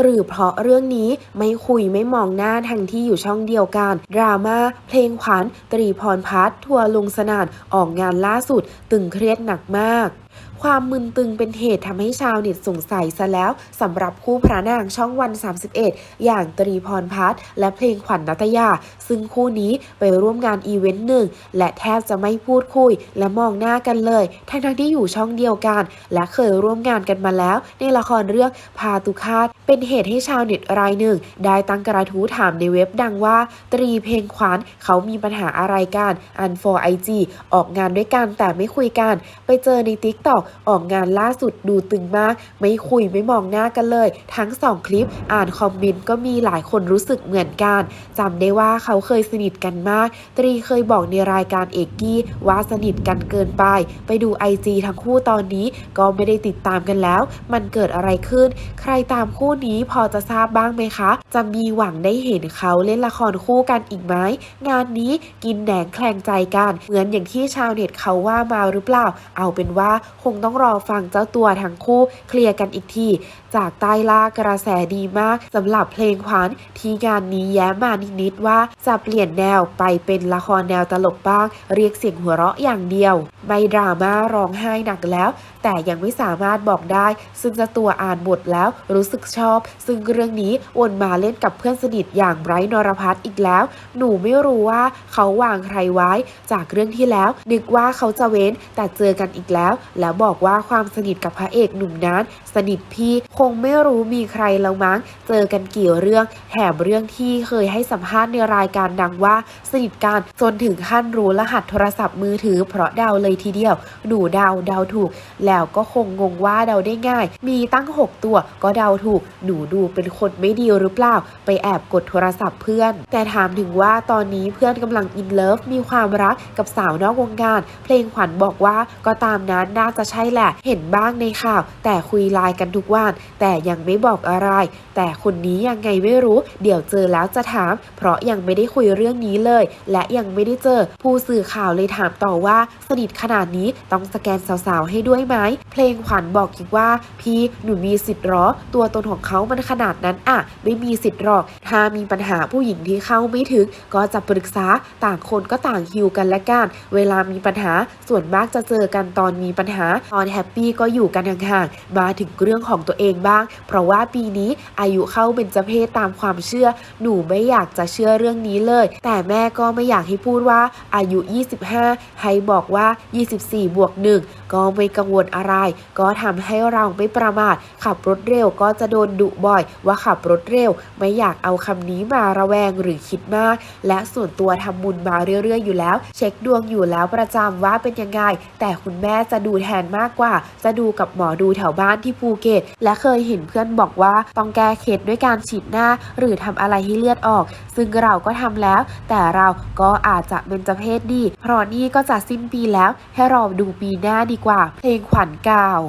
หรือเพราะเรื่องนี้ไม่คุยไม่มองหน้าทั้งที่อยู่ช่องเดียวกัน ดราม่าเพลงขวัญตรีพรพัฒน์ทัวร์ลงสนานออกงานล่าสุด ตึงเครียดหนักมากความมึนตึงเป็นเหตุทำให้ชาวเน็ตสงสัยซะแล้วสำหรับคู่พระนางช่องวัน 31 อย่างตรีพรพัฒน์และเพลงขวัญนัตยา ซึ่งคู่นี้ไปร่วมงานอีเวนต์หนึ่ง และแทบจะไม่พูดคุย และมองหน้ากันเลยทั้งที่อยู่ช่องเดียวกัน และเคยร่วมงานกันมาแล้ว ในละครเรื่องพาตุคาตเป็นเหตุให้ชาวเน็ตรายหนึ่ง ได้ตั้งกระทู้ถามในเว็บดังว่า ตรีเพลงขวัญเขามีปัญหาอะไรกันอันฟอร์ไอจีออกงานด้วยกันแต่ไม่คุยกัน ไปเจอในติ๊กต็อออกงานล่าสุดดูตึงมาก ไม่คุยไม่มองหน้ากันเลย ทั้งสองคลิปอ่านคอมเมนต์ก็มีหลายคนรู้สึกเหมือนกันจำได้ว่าเขาเคยสนิทกันมาก ตรีเคยบอกในรายการเอกกี้ว่าสนิทกันเกินไป ไปดูไอจีทั้งคู่ตอนนี้ก็ไม่ได้ติดตามกันแล้ว มันเกิดอะไรขึ้น ใครตามคู่นี้พอจะทราบบ้างไหมคะ จะมีหวังได้เห็นเขาเล่นละครคู่กันอีกไหมงานนี้กินแหนงแคลงใจกัน เหมือนอย่างที่ชาวเน็ตเขาว่ามาหรือเปล่า เอาเป็นว่าคงต้องรอฟังเจ้าตัวทั้งคู่เคลียร์กันอีกที จากใต้ล่ากระแสดีมากสำหรับเพลงขวัญที่งานนี้แย้มมานิดๆว่าจะเปลี่ยนแนวไปเป็นละครแนวตลกบ้าง เรียกเสียงหัวเราะอย่างเดียว ไม่ดราม่าร้องไห้หนักแล้ว แต่ยังไม่สามารถบอกได้ ซึ่งเจ้าตัวอ่านบทแล้วรู้สึกชอบ ซึ่งเรื่องนี้วนมาเล่นกับเพื่อนสนิทอย่างไบรท์นรพัฒน์อีกแล้ว หนูไม่รู้ว่าเขาวางใครไว้ จากเรื่องที่แล้ว นึกว่าเขาจะเว้นแต่เจอกันอีกแล้วแล้วบอกว่าความสนิทกับพระเอกหนุ่มนั้น สนิทพี่คงไม่รู้มีใครแล้วมั้ง เจอกันกี่เรื่องแถมเรื่องที่เคยให้สัมภาษณ์ในรายการดังว่าสนิทกันจนถึงขั้นรู้รหัสโทรศัพท์มือถือ เพราะเดาเลยทีเดียว หนูเดาเดาถูก แล้วก็คงงงว่าเดาได้ง่าย มีตั้ง 6 ตัวก็เดาถูก หนูดูเป็นคนไม่ดีหรือเปล่า ไปแอบกดโทรศัพท์เพื่อน แต่ถามถึงว่าตอนนี้เพื่อนกำลังอินเลิฟมีความรักกับสาวนอกวงการ เพลงขวัญบอกว่าก็ตามนั้นน่าจะใช่แหละ เห็นบ้างในข่าว แต่คุยไลน์กันทุกวัน แต่ยังไม่บอกอะไร แต่คนนี้ยังไงไม่รู้ เดี๋ยวเจอแล้วจะถาม เพราะยังไม่ได้คุยเรื่องนี้เลย และยังไม่ได้เจอ ผู้สื่อข่าวเลยถามต่อว่า สนิทขนาดนี้ต้องสแกนสาวๆ ให้ด้วยไหม เพลงขวัญบอกอีกว่า พี่หนูมีสิทธิ์หรอ ตัวตนของเขามันขนาดนั้นอะไม่มีสิทธิ์หรอก ถ้ามีปัญหาผู้หญิงที่เข้าไม่ถึง ก็จะปรึกษาต่างคนก็ต่างฮิวกันและกัน เวลามีปัญหาส่วนมากจะเจอกันตอนมีปัญหา ตอนแฮปปี้ก็อยู่กันห่างๆ มาถึงเรื่องของตัวเองบ้าง เพราะว่าปีนี้อายุเข้าเป็นจเพศตามความเชื่อ หนูไม่อยากจะเชื่อเรื่องนี้เลย แต่แม่ก็ไม่อยากให้พูดว่าอายุ 25 ให้บอกว่า 24 บวก1ก็ไม่กังวลอะไร ก็ทำให้เราไม่ประมาท ขับรถเร็วก็จะโดนดุบ่อย ว่าขับรถเร็วไม่อยากเอาคำนี้มาระแวงหรือคิดมาก และส่วนตัวทำบุญมาเรื่อยๆ อยู่แล้ว เช็คดวงอยู่แล้วประจำว่าเป็นยังไง แต่คุณแม่จะดูแทนมากกว่า จะดูกับหมอดูแถวบ้านที่ภูเก็ต และเคยเห็นเพื่อนบอกว่าต้องแก้เคล็ดด้วยการฉีดหน้า หรือทำอะไรให้เลือดออก ซึ่งเราก็ทำแล้ว แต่เราก็อาจจะเป็นจเพศดี เพราะนี่ก็จะสิ้นปีแล้ว ให้รอดูปีหน้าดีกว่า เพลงขวัญกล่าว